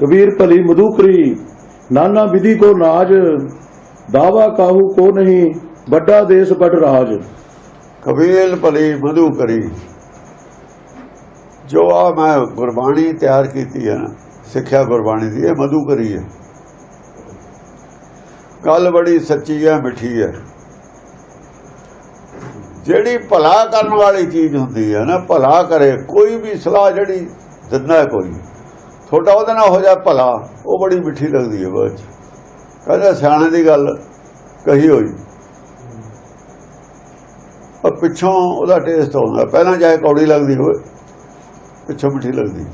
ਕਬੀਰ ਭਲੀ ਮਧੂਪਰੀ ਨਾਨਾ ਵਿਧੀ ਕੋ ਨਾਜ, ਦਾਵਾ ਕਾਹੂ ਕੋ ਨਹੀਂ, ਵੱਡਾ ਦੇਸ ਵੱਡ ਰਾਜ। ਕਬੀਰ ਭਲੀ ਮਧੂਪਰੀ ਜੋ ਆ ਮੈਂ ਗੁਰਬਾਣੀ ਤਿਆਰ ਕੀਤੀ ਹੈ ਨਾ, ਸਿੱਖਿਆ ਗੁਰਬਾਣੀ ਦੀ, ਇਹ ਮਧੂਪਰੀ ਹੈ। ਗੱਲ ਬੜੀ ਸੱਚੀ ਹੈ, ਮਿੱਠੀ ਹੈ। ਜਿਹੜੀ ਭਲਾ ਕਰਨ ਵਾਲੀ ਚੀਜ਼ ਹੁੰਦੀ ਹੈ ਨਾ, ਭਲਾ ਕਰੇ, ਕੋਈ ਵੀ ਸਲਾਹ ਜਿਹੜੀ ਦਿੰਦਾ ਕੋਈ। ਤੁਹਾਡਾ ਉਹਦੇ ਨਾਲ ਹੋ ਜਾ ਭਲਾ। ਉਹ ਬੜੀ ਮਿੱਠੀ ਲੱਗਦੀ ਹੈ ਬਾਅਦ ਚ। ਕਹਿੰਦਾ ਸਿਆਣੇ ਦੀ ਗੱਲ ਕਹੀ ਹੋਈ। ਪਰ ਪਿੱਛੋਂ ਉਹਦਾ ਟੇਸਟ ਆਉਂਦਾ। ਪਹਿਲਾਂ ਚਾਹੇ ਕੌੜੀ ਲੱਗਦੀ ਹੋਵੇ, ਪਿੱਛੋਂ ਮਿੱਠੀ ਲੱਗਦੀ।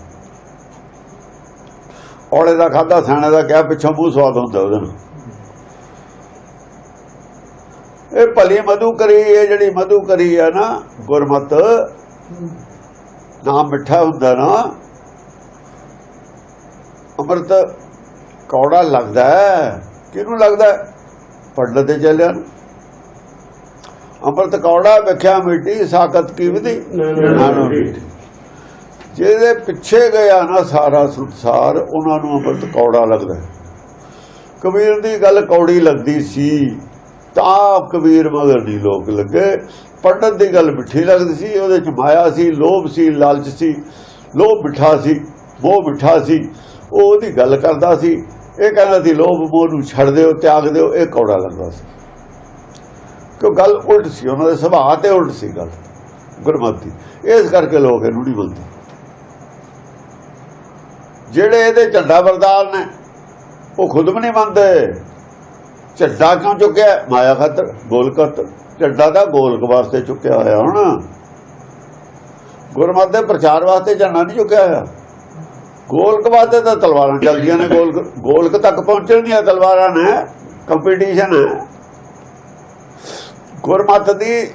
ਔਲੇ ਦਾ ਖਾਦਾ ਸਿਆਣੇ ਦਾ ਕਿਹਾ ਪਿੱਛੋਂ ਮੂੰਹ ਸਵਾਦ ਹੁੰਦਾ ਉਹਦੇ ਨਾਲ। ਇਹ ਭਲੀ ਮਧੂ ਕਰੀ, ਇਹ ਜਿਹੜੀ ਮਧੂ ਕਰੀ ਹੈ ਨਾ, ਗੁਰਮਤ ਨਾਮ ਮਿੱਠਾ ਹੁੰਦਾ ਨਾ ਅੰਮ੍ਰਿਤ ਕੌੜਾ ਲੱਗਦਾ ਕਿਹਨੂੰ ਲੱਗਦਾ? ਪੜਨ ਤੇ ਚੱਲਿਆ ਅੰਮ੍ਰਿਤ ਕੌੜਾ ਵਿਖਿਆ ਮਿੱਟੀ ਸਾਖਤ ਕੀ ਵਿਧੀ? ਨਾਨੋ ਮਿੱਟੀ ਜਿਹਦੇ ਪਿੱਛੇ ਗਿਆ ਨਾ ਸਾਰਾ ਸੰਸਾਰ ਉਹਨਾਂ ਨੂੰ ਅੰਮ੍ਰਿਤ ਕੌੜਾ ਲੱਗਦਾ। ਕਬੀਰ ਦੀ ਗੱਲ ਕੌੜੀ ਲੱਗਦੀ ਸੀ ਤਾਂ ਕਬੀਰ ਮਗਰ ਨਹੀਂ ਲੋਕ ਲੱਗੇ। ਪੜਨ ਦੀ ਗੱਲ ਮਿੱਠੀ ਲੱਗਦੀ ਸੀ ਉਹਦੇ ਚ ਮਾਇਆ ਸੀ ਲੋਭ ਸੀ ਲਾਲਚ ਸੀ। ਲੋਭ ਮਿੱਠਾ ਸੀ ਮੋਹ ਮਿੱਠਾ ਸੀ। ਉਹ ਉਹਦੀ ਗੱਲ ਕਰਦਾ ਸੀ। ਇਹ ਕਹਿੰਦਾ ਸੀ ਲੋਭ ਮੋਹ ਨੂੰ ਛੱਡ ਦਿਓ, ਤਿਆਗ ਦਿਓ। ਇਹ ਕੌੜਾ ਲੱਗਦਾ ਸੀ। ਕਿਉਂ ਗੱਲ ਉਲਟ ਸੀ, ਉਹਨਾਂ ਦੇ ਸੁਭਾਅ ਤੇ ਉਲਟ ਸੀ ਗੱਲ, ਗੁਰਮਤਿ ਦੀ। ਇਸ ਕਰਕੇ ਲੋਕ ਇਹਨੂੰ ਨਹੀਂ ਮੰਨਦੇ। ਜਿਹੜੇ ਇਹਦੇ ਝੰਡਾ ਬਰਦਾਰ ਨੇ, ਉਹ ਖੁਦ ਵੀ ਨਹੀਂ ਮੰਨਦੇ। ਝੰਡਾ ਕਿਉਂ ਚੁੱਕਿਆ? ਮਾਇਆ ਖਾਤਰ ਗੋਲਕ ਖਾਤਰ। ਝੰਡਾ ਦਾ ਗੋਲਕ ਵਾਸਤੇ ਚੁੱਕਿਆ ਹੋਇਆ ਹੁਣ। ਗੁਰਮਤਿ ਦੇ ਪ੍ਰਚਾਰ ਵਾਸਤੇ ਝੰਡਾ ਨਹੀਂ ਚੁੱਕਿਆ ਹੋਇਆ। ਗੋਲਕ ਵਾਸਤੇ ਤਾਂ ਤਲਵਾਰਾਂ ਚੱਲਦੀਆਂ ਨੇ, ਗੋਲਕ ਗੋਲਕ ਤੱਕ ਪਹੁੰਚਣ ਦੀਆਂ ਤਲਵਾਰਾਂ ਨੇ ਕੰਪੀਟੀਸ਼ਨ ਹੈ। ਗੁਰਮਤ ਦੀ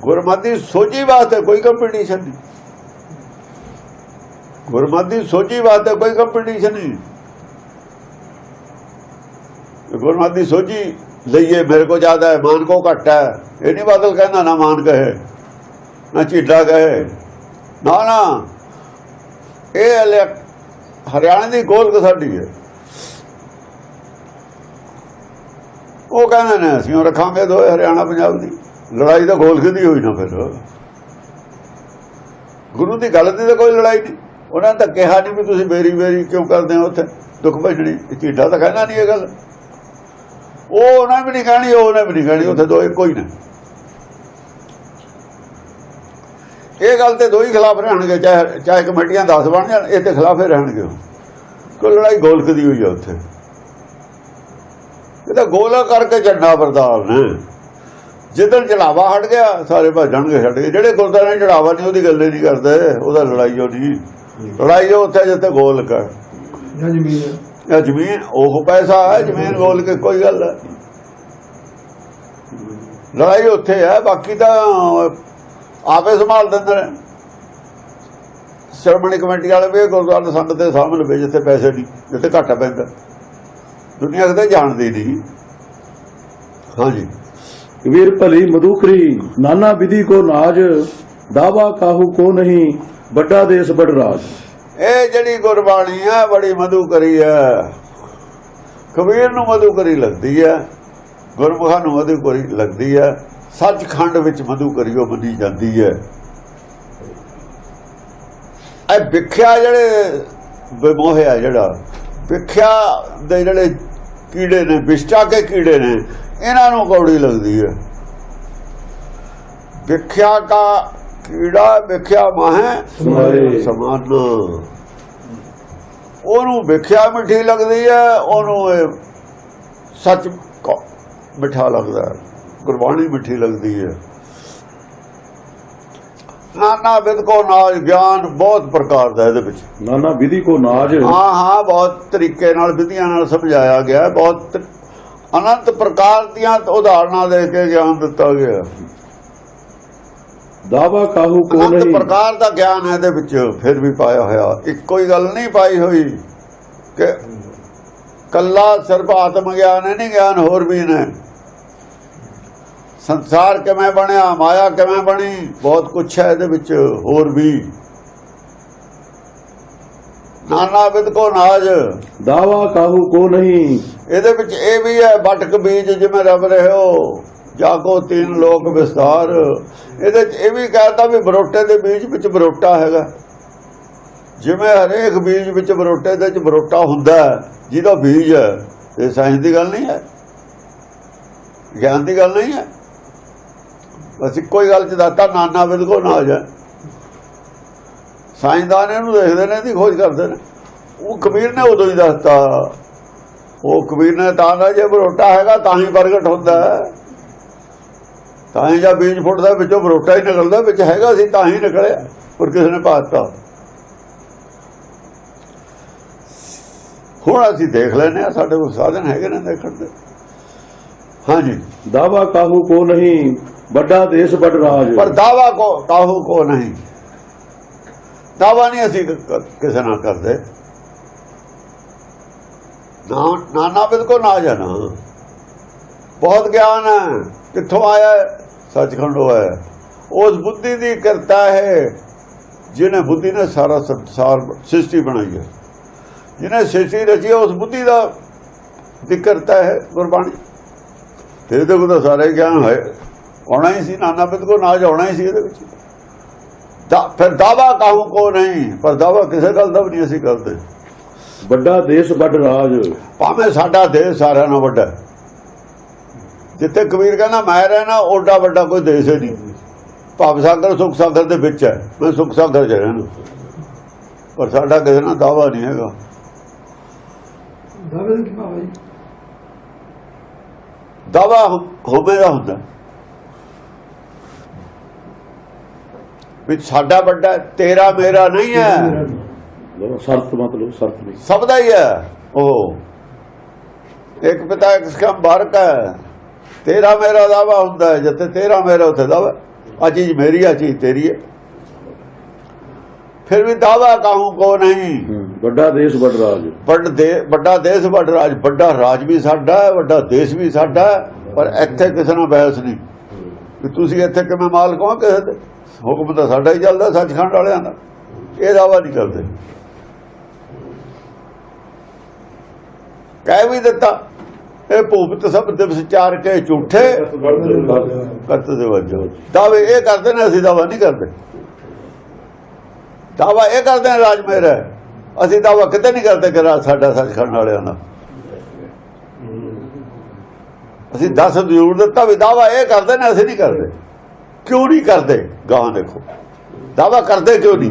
ਗੁਰਮਤ ਦੀ ਸੋਝੀ ਵਾਸਤੇ ਕੋਈ ਕੰਪੀਟੀਸ਼ਨ ਨਹੀਂ। ਗੁਰਮਤ ਦੀ ਸੋਝੀ ਵਾਸਤੇ ਕੋਈ ਕੰਪੀਟੀਸ਼ਨ ਨਹੀਂ। ਗੁਰਮਤ ਸੋਝੀ ਲਈਏ, ਮੇਰੇ ਕੋ ਜ਼ਿਆਦਾ ਹੈ ਮਾਨ ਕੋ ਘੱਟ ਹੈ। ਇਹ ਨਹੀਂ ਬਾਦਲ ਕਹਿੰਦਾ ਨਾ ਮਾਨ ਕਹੇ ਨਾ ਝੀਡਾ ਕਹੇ। ਨਾ ਨਾ। ਇਹ ਹਰਿਆਣੇ ਦੀ ਗੋਲਕ ਸਾਡੀ ਹੈ। ਉਹ ਕਹਿੰਦੇ ਨੇ, ਅਸੀਂ ਉਹ ਰੱਖਾਂਗੇ ਦੋਏ ਹਰਿਆਣਾ ਪੰਜਾਬ ਦੀ। ਲੜਾਈ ਤਾਂ ਗੋਲਕ ਦੀ ਹੋਈ ਨਾ ਫਿਰ। ਗੁਰੂ ਦੀ ਗੱਲ ਦੀ ਤਾਂ ਕੋਈ ਲੜਾਈ ਨਹੀਂ। ਉਹਨਾਂ ਨੇ ਤਾਂ ਕਿਹਾ ਨਹੀਂ ਵੀ ਤੁਸੀਂ ਬੇਰੀ ਬੇਰੀ ਕਿਉਂ ਕਰਦੇ ਹੋ ਉੱਥੇ? ਦੁੱਖ ਭਜਣੀ ਝੀਡਾ ਤਾਂ ਕਹਿਣਾ ਨਹੀਂ ਇਹ ਗੱਲ। ਉਹ ਉਹਨਾਂ ਵੀ ਨਹੀਂ ਕਹਿਣੀ ਉਹਨੇ ਵੀ ਨਹੀਂ ਕਹਿਣੀ, ਉੱਥੇ ਦੋ ਇੱਕੋ ਹੀ ਨੇ। ਇਹ ਗੱਲ ਤੇ ਦੋ ਹੀ ਖਿਲਾਫ ਰਹਿਣਗੇ ਚਾਹੇ ਚਾਹੇ ਕਮੇਟੀਆਂ 10 ਬਣ ਜਾਣ ਇਹ ਤੇ ਖਿਲਾਫੇ ਰਹਿਣਗੇ। ਕੋਈ ਲੜਾਈ ਗੋਲਕ ਦੀ ਹੋਈ ਆ ਉੱਥੇ। ਇਹ ਤਾਂ ਗੋਲਾ ਕਰਕੇ ਝੰਡਾ ਬਰਦਾਰ ਨੇ ਜਿੱਦਣ ਚੜਾਵਾ ਹਟ ਗਿਆ ਸਾਰੇ ਭੱਜਣਗੇ ਛੱਡ ਕੇ ਜਿਹੜੇ ਗੁਰਦਾਰੇ ਚੜਾਵਾ ਨਹੀਂ ਉਹਦੀ ਗੱਲ ਹੀ ਨਹੀਂ ਕਰਦੇ ਉਹਦਾ ਲੜਾਈ ਉਹ ਨਹੀਂ। ਲੜਾਈ ਉਹ ਉੱਥੇ ਜਿੱਥੇ ਗੋਲਕ ਹੈ ਜਾਂ ਜ਼ਮੀਨ। ਹੈ ਜ਼ਮੀਨ ਉਹ ਪੈਸਾ ਹੈ ਜ਼ਮੀਨ ਗੋਲ ਕੇ ਕੋਈ ਗੱਲ ਹੈ। ਲੜਾਈ ਉੱਥੇ ਹੈ ਬਾਕੀ ਤਾਂ ਆਪੇ ਸੰਭਾਲ ਦਿੰਦੇ ਨੇ। ਸ਼ਰਮਣੀ ਕਮੇਟੀ ਵਾਲੇ ਵੀ ਗੁਰਦੁਆਰਾ ਸੰਤ ਦੇ ਸਾਹਮਣੇ ਵੇ ਜਿੱਥੇ ਪੈਸੇ ਨਹੀਂ ਜਿੱਥੇ ਘਾਟਾ ਪੈਂਦਾ। ਦੁਨੀਆ ਕਿਤੇ ਜਾਣਦੀ ਨਹੀਂ। ਹਾਂਜੀ। ਵੀਰ ਭਲੀ ਮਧੂਕਰੀ ਨਾਨਾ ਵਿਧੀ ਕੋ ਨਾਜ ਦਾਵਾ ਕਾਹੂ ਕੋ ਨਹੀਂ ਵੱਡਾ ਦੇਸ ਬੜ ਰਾਜ। ਇਹ ਜਿਹੜੀ ਗੁਰਬਾਣੀ ਆ ਬੜੀ ਮਧੂਕਰੀ ਆ। ਕਬੀਰ ਨੂੰ ਮਧੂਕਰੀ ਲੱਗਦੀ ਆ ਗੁਰਮੁਖਾਂ ਨੂੰ ਮਧੂਕਰੀ ਲੱਗਦੀ ਆ। ਸੱਚਖੰਡ ਵਿੱਚ ਮਧੂ ਕਰੀ ਉਹ ਮੰਨੀ ਜਾਂਦੀ ਹੈ ਇਹ ਵਿਖਿਆ ਜਿਹੜੇ ਬਿਮੋਹਿਆ ਜਿਹੜਾ ਵਿਖਿਆ ਦੇ ਜਿਹੜੇ ਕੀੜੇ ਨੇ ਵਿਸ਼ਟਾ ਕੇ ਕੀੜੇ ਨੇ ਇਹਨਾਂ ਨੂੰ ਕੌੜੀ ਲੱਗਦੀ ਹੈ ਵਿਖਿਆ ਕਾ ਕੀੜਾ ਵਿਖਿਆ ਮਾਹੇ। ਸਮਾਨ ਉਹਨੂੰ ਵਿਖਿਆ ਮਿੱਠੀ ਲੱਗਦੀ ਹੈ ਉਹਨੂੰ ਸੱਚ ਮਿੱਠਾ ਲੱਗਦਾ ਹੈ। ਗੁਰਬਾਣੀ ਮਿੱਠੀ ਲੱਗਦੀ ਹੈ। ਨਾਨਾ ਵਿਦ ਕੋ ਨਾਜ ਗਿਆਨ ਬਹੁਤ ਪ੍ਰਕਾਰ ਦਾ ਇਹਦੇ ਵਿੱਚ। ਨਾਨਾ ਵਿਧੀ ਕੋ ਨਾਜ। ਹਾਂ ਹਾਂ ਬਹੁਤ ਤਰੀਕੇ ਨਾਲ ਵਿਧੀਆਂ ਨਾਲ ਸਮਝਾਇਆ ਗਿਆ ਬਹੁਤ ਅਨੰਤ ਪ੍ਰਕਾਰ ਦੀਆਂ ਉਦਾਹਰਨਾਂ ਦੇ ਕੇ ਗਿਆਨ ਦਿੱਤਾ ਗਿਆ। ਦਾਵਾ ਕਾਹੂ ਕੋ ਨਹੀਂ। ਅਨੰਤ ਪ੍ਰਕਾਰ ਦਾ ਗਿਆਨ ਹੈ ਇਹਦੇ ਵਿੱਚ ਫਿਰ ਵੀ ਪਾਇਆ ਹੋਇਆ। ਇੱਕੋ ਹੀ ਗੱਲ ਨਹੀਂ ਪਾਈ ਹੋਈ ਕਿ ਕੱਲਾ ਸਿਰਫ ਆਤਮ ਗਿਆਨ ਹੈ ਨਹੀਂ ਗਿਆਨ ਹੋਰ ਵੀ ਨੇ। ਸੰਸਾਰ ਕਿਵੇਂ ਬਣਿਆ ਮਾਇਆ ਕਿਵੇਂ ਬਣੀ ਬਹੁਤ ਕੁਛ ਹੈ ਇਹਦੇ ਵਿੱਚ ਹੋਰ ਵੀ। ਨਾਨਾ ਵਿਦ ਕੋ ਨਾਜ। ਦਾਵਾ ਕਾਹੂ ਕੋ ਨਹੀਂ। ਇਹਦੇ ਵਿੱਚ ਇਹ ਵੀ ਹੈ ਬਟਕ ਬੀਜ ਜਿਵੇਂ ਰਬ ਰਹੇ ਹੋ ਜਾਗੋ ਤਿੰਨ ਲੋਕ ਵਿਸਤਾਰ ਇਹਦੇ ਚ ਇਹ ਵੀ ਕਹਤਾ ਵੀ ਬਰੋਟੇ ਦੇ ਬੀਜ ਵਿੱਚ ਬਰੋਟਾ ਹੈਗਾ। ਜਿਵੇਂ ਹਰੇਕ ਬੀਜ ਵਿੱਚ ਬਰੋਟੇ ਦੇ ਵਿੱਚ ਬਰੋਟਾ ਹੁੰਦਾ ਜਿਹਦਾ ਬੀਜ ਹੈ ਇਹ ਸਾਇੰਸ ਦੀ ਗੱਲ ਨਹੀਂ ਹੈ। ਗਿਆਨ ਦੀ ਗੱਲ ਨਹੀਂ ਹੈ। ਬਸ ਇੱਕੋ ਹੀ ਗੱਲ ਚ ਦਾਤਾ, ਨਾਨਾ ਬਿਲਕੁਲ ਨਾ ਹੋ ਜਾ ਸਾਇੰਸਦਾਨ ਇਹਨੂੰ ਦੇਖਦੇ ਨੇ, ਇਹਦੀ ਖੋਜ ਕਰਦੇ ਨੇ। ਉਹ ਕਬੀਰ ਨੇ ਉਦੋਂ ਹੀ ਦੱਸਤਾ। ਉਹ ਕਬੀਰ ਨੇ ਤਾਂ ਦਾ ਜੇ ਬਰੋਟਾ ਹੈਗਾ ਤਾਂ ਹੀ ਪ੍ਰਗਟ ਹੁੰਦਾ ਤਾਂ ਹੀ ਜਾਂ ਬੀਜ ਫੁੱਟਦਾ, ਵਿੱਚੋਂ ਬਰੋਟਾ ਹੀ ਨਿਕਲਦਾ, ਵਿੱਚ ਹੈਗਾ ਸੀ ਤਾਂ ਹੀ ਨਿਕਲਿਆ, ਪਰ ਕਿਸੇ ਨੇ ਪਾਤਾ। ਹੁਣ ਅਸੀਂ ਦੇਖ ਲੈਨੇ ਆ ਸਾਡੇ ਕੋਲ ਸਾਧਨ ਹੈਗੇ ਨੇ ਦੇਖਣ ਦੇ। ਹਾਂਜੀ। ਦਾਵਾ ਕਾਹੂ ਕੋ ਨਹੀਂ ਵੱਡਾ ਦੇਸ਼, ਵੱਡ ਰਾਜ। ਪਰ ਦਾਵਾ ਕੋ ਕਾਹੂ ਕੋ ਨਹੀਂ। ਦਾਵਾ ਨਹੀਂ ਅਸੀਂ ਕਿਸੇ ਨਾਲ ਕਰਦੇ। ਨਾਨਾ ਬਿਲਕੁਲ ਨਾ ਜਾਣਾ। ਬਹੁਤ ਗਿਆਨ ਹੈ। ਕਿੱਥੋਂ ਆਇਆ ਸੱਚਖੰਡ ਹੋਇਆ ਉਸ ਬੁੱਧੀ ਦੀ ਕਰਤਾ ਹੈ। ਜਿਹਨੇ ਬੁੱਧੀ ਨੇ ਸਾਰਾ ਸੰਸਾਰ ਸ੍ਰਿਸ਼ਟੀ ਬਣਾਈ ਹੈ। ਜਿਹਨੇ ਸ੍ਰਿਸ਼ਟੀ ਰਚੀ ਉਸ ਬੁੱਧੀ ਦਾ ਜ਼ਿਕਰਤਾ ਹੈ ਗੁਰਬਾਣੀ। ਤੇਰੇ ਤੋਂ ਤਾਂ ਸਾਰਾ ਗਿਆਨ ਹੈ। ਆਉਣਾ ਹੀ ਸੀ ਨਾਨਾ ਪਿੰਡ ਕੋ ਨਾ ਜਾਉਣਾ ਹੀ ਸੀ ਇਹਦੇ ਵਿੱਚ। ਤਾਂ ਫਿਰ ਦਾਵਾ ਕਾਹੂ ਕੋ ਨਹੀਂ ਪਰ ਦਾਵਾ ਕਿਸੇ ਗੱਲ ਦਾ ਵੀ ਨਹੀਂ ਅਸੀਂ ਕਰਦੇ। ਵੱਡਾ ਦੇਸ਼ ਵੱਡ ਰਾਜ। ਭਾਵੇਂ ਸਾਡਾ ਦੇਸ਼ ਸਾਰਿਆਂ ਨਾਲੋਂ ਵੱਡਾ ਜਿੱਥੇ ਕਬੀਰ ਕਹਿੰਦਾ ਮੈਂ ਰਹਿਣਾ ਓਡਾ ਵੱਡਾ ਕੋਈ ਦੇਸ਼ ਹੀ ਨਹੀਂ। ਭਾਵ ਸਾਗਰ ਸੁਖ ਸਾਗਰ ਦੇ ਵਿੱਚ ਹੈ। ਮੈਂ ਸੁਖ ਸਾਗਰ ਚ ਰਹਿਣਾ। ਪਰ ਸਾਡਾ ਕਿਸੇ ਨਾਲ ਦਾਵਾ ਨਹੀਂ ਹੈਗਾ। ਦਾਵਾ ਕੀ ਭਾਵੇਂ ਦਾਵਾ ਹੋਵੇ ਦਾ ਹੁੰਦਾ। ਵੀ ਸਾਡਾ ਵੱਡਾ ਤੇਰਾ ਮੇਰਾ ਨਹੀਂ ਹੈ। ਸਰਤ ਮਤਲਬ ਸਰਤ ਨਹੀਂ। ਸਭ ਦਾ ਹੀ ਹੈ। ਉਹ ਇੱਕ ਪਿਤਾ ਇੱਕ ਸਕਮ ਬਾਰਕ ਹੈ। ਤੇਰਾ ਮੇਰਾ ਦਾਵਾ ਹੁੰਦਾ ਹੈ ਜਿੱਥੇ ਤੇਰਾ ਮੇਰਾ ਉੱਥੇ ਦਾਵਾ। ਆ ਚੀਜ਼ ਮੇਰੀ ਆ ਚੀਜ਼ ਤੇਰੀ ਹੈ। ਫਿਰ ਵੀ ਦਾਵਾ ਕਾਹੂ ਕੋ ਨਹੀਂ? ਵੱਡਾ ਦੇਸ਼ ਵੱਡਾ ਰਾਜ। ਵੱਡ ਦੇ ਵੱਡਾ ਦੇਸ਼ ਵੱਡਾ ਰਾਜ। ਵੱਡਾ ਰਾਜ ਵੀ ਸਾਡਾ ਹੈ ਵੱਡਾ ਦੇਸ਼ ਵੀ ਸਾਡਾ ਪਰ ਇੱਥੇ ਕਿਸੇ ਨਾਲ ਬਹਿਸ ਨਹੀਂ। ਤੁਸੀਂ ਇੱਥੇ ਕਿਵੇਂ ਮਾਲਕ ਹੋ ਕਿਸੇ ਦੇ? ਹੁਕਮ ਤਾਂ ਸਾਡਾ ਹੀ ਚੱਲਦਾ, ਸੱਚਖੰਡ ਵਾਲਿਆਂ ਦਾ। ਇਹ ਦਾਵਾ ਨਹੀਂ ਕਰਦੇ। ਕਹਿ ਵੀ ਦਿੱਤਾ, ਇਹ ਭੂਪਤ ਸਭ ਦਿਵਸ ਚਾਰ ਕੇ ਝੂਠੇ। ਕਰਤ ਦੇ ਵਜੋਂ। ਦਾਵੇ ਇਹ ਕਰਦੇ ਨੇ, ਅਸੀਂ ਦਾਵਾ ਨਹੀਂ ਕਰਦੇ। ਦਾਵਾ ਇਹ ਕਰਦੇ ਨੇ, ਰਾਜ ਮੇਰਾ ਅਸੀਂ ਦਾਵਾ ਕਿਤੇ ਨਹੀਂ ਕਰਦੇ ਕਿ ਰਾਜ ਸਾਡਾ ਸੱਚਖੰਡ ਵਾਲਿਆਂ ਦਾ। ਅਸੀਂ ਦੱਸ ਜ਼ਰੂਰ ਦਿੱਤਾ ਵੀ ਦਾਵਾ ਇਹ ਕਰਦੇ ਨੇ, ਅਸੀਂ ਨਹੀਂ ਕਰਦੇ। ਕਿਉਂ ਨਹੀਂ ਕਰਦੇ? ਗਾਂ ਦੇਖੋ। ਦਾਵਾ ਕਰਦੇ ਕਿਉਂ ਨਹੀਂ?